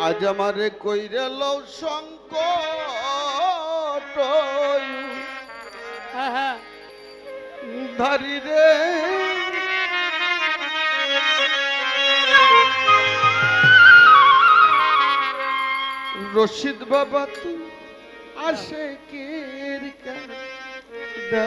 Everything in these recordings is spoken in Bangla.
আজ আমারে কইরে লও সংকট হ্যাঁ, হ্যাঁ। ধারি রে। রশিদ বাবা তুই আসে কে দা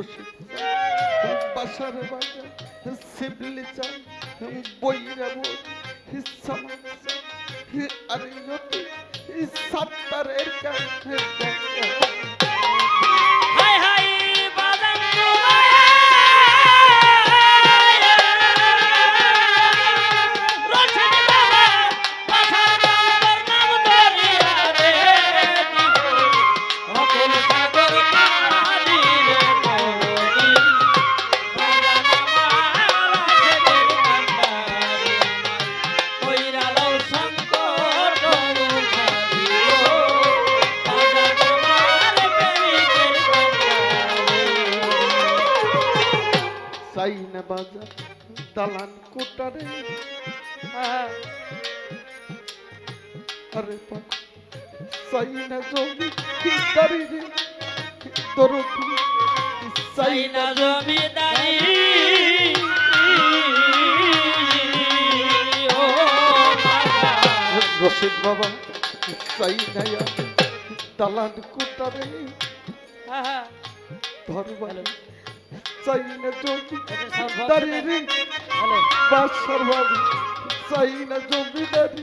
রসিক বাসার বাজা শিবলি চান বৈরাব আর সাত্তারের কাছে বাজার দালান কোটারে। আরে সাইনা জমি দারি রে তোর সাইনা জমি দারি রশিদ বাবা। সাইনা দালান কোটারে। ধরবার চাই না জমিদারি বাদশার বাবু চাই না জমিদারি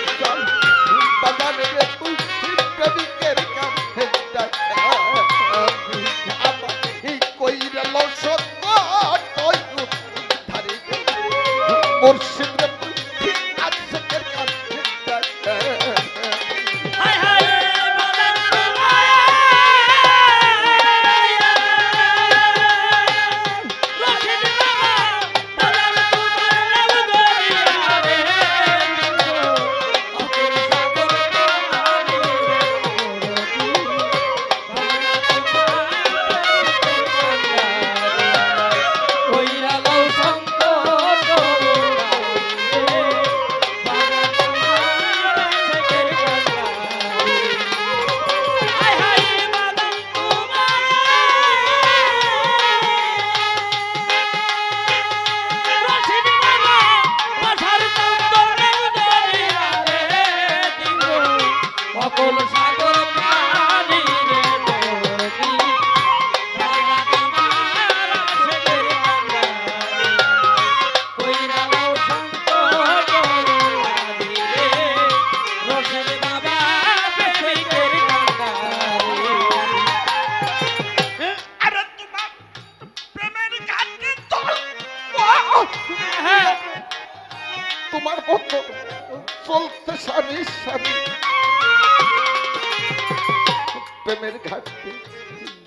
প্রেমের ঘাটতে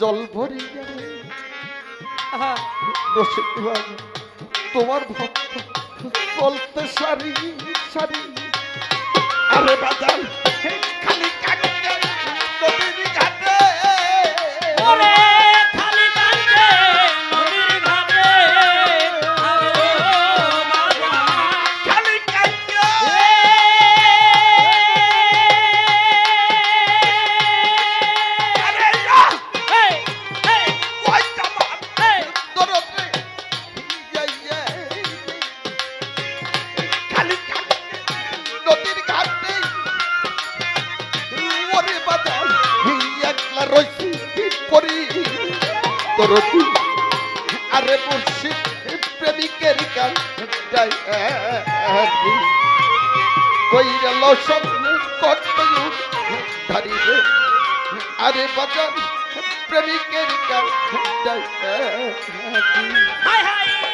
জল ভরি তোমার ভক্ত বলতে সারি সারি। আরে বাজার খালি কাটতে ঘাটে। দরদ আরে মুর্শিদ প্রেমিকের গান কইরা লসন করতে ধারি রে। আরে বাজার প্রেমিকের গান হাই হাই!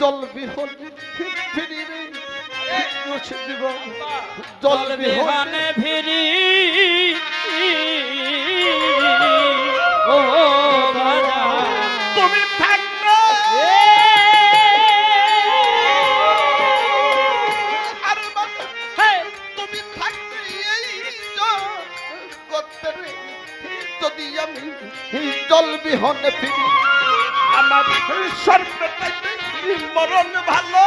জল বিহন ফিরিবে জল জল ফিরি মরণ ভালো।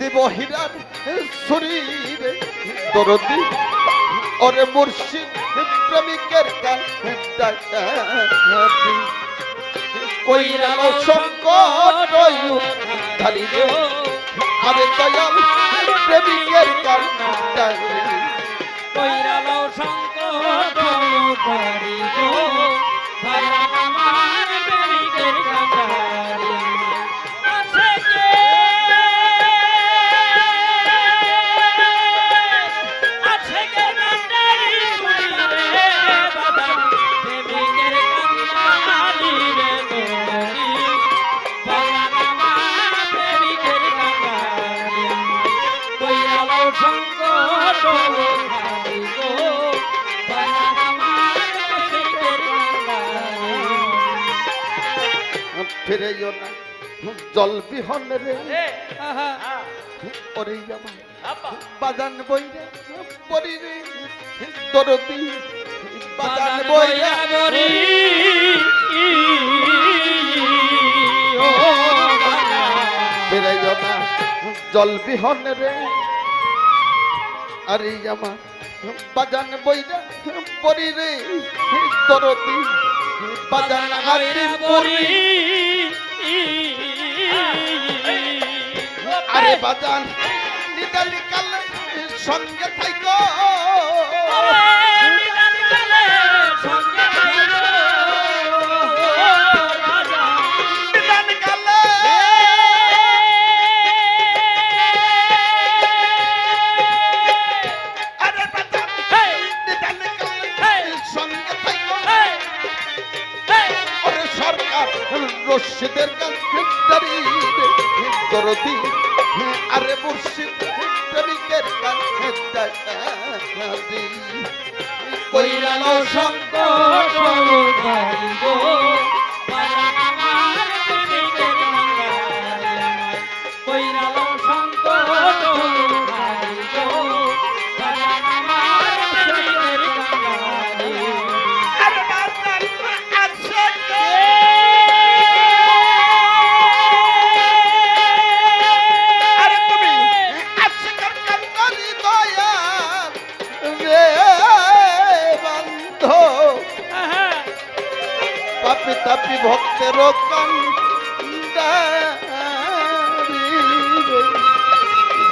দিব হীরার শরীরে দরদি। ওরে মুর্শিদ প্রেমিকের গান ডাকি সংকট আরে দয়াল প্রেমিকের গান ডাকি ফিরেও না। জল বিহন রে। ওরে আমার বাজান বইরে পরি রে। দরদি বাজান বইরে ও ফিরেও না। জল বিহন রে। আরে আমার বাজান বইরে পরি রে। দরদি বাজান হাতে পরি। আরে বাজান নিদালি কালে সঙ্গে থাইকো। দরদি আরে মুর্শিদ প্রেমিকের গান কইরালো সংকট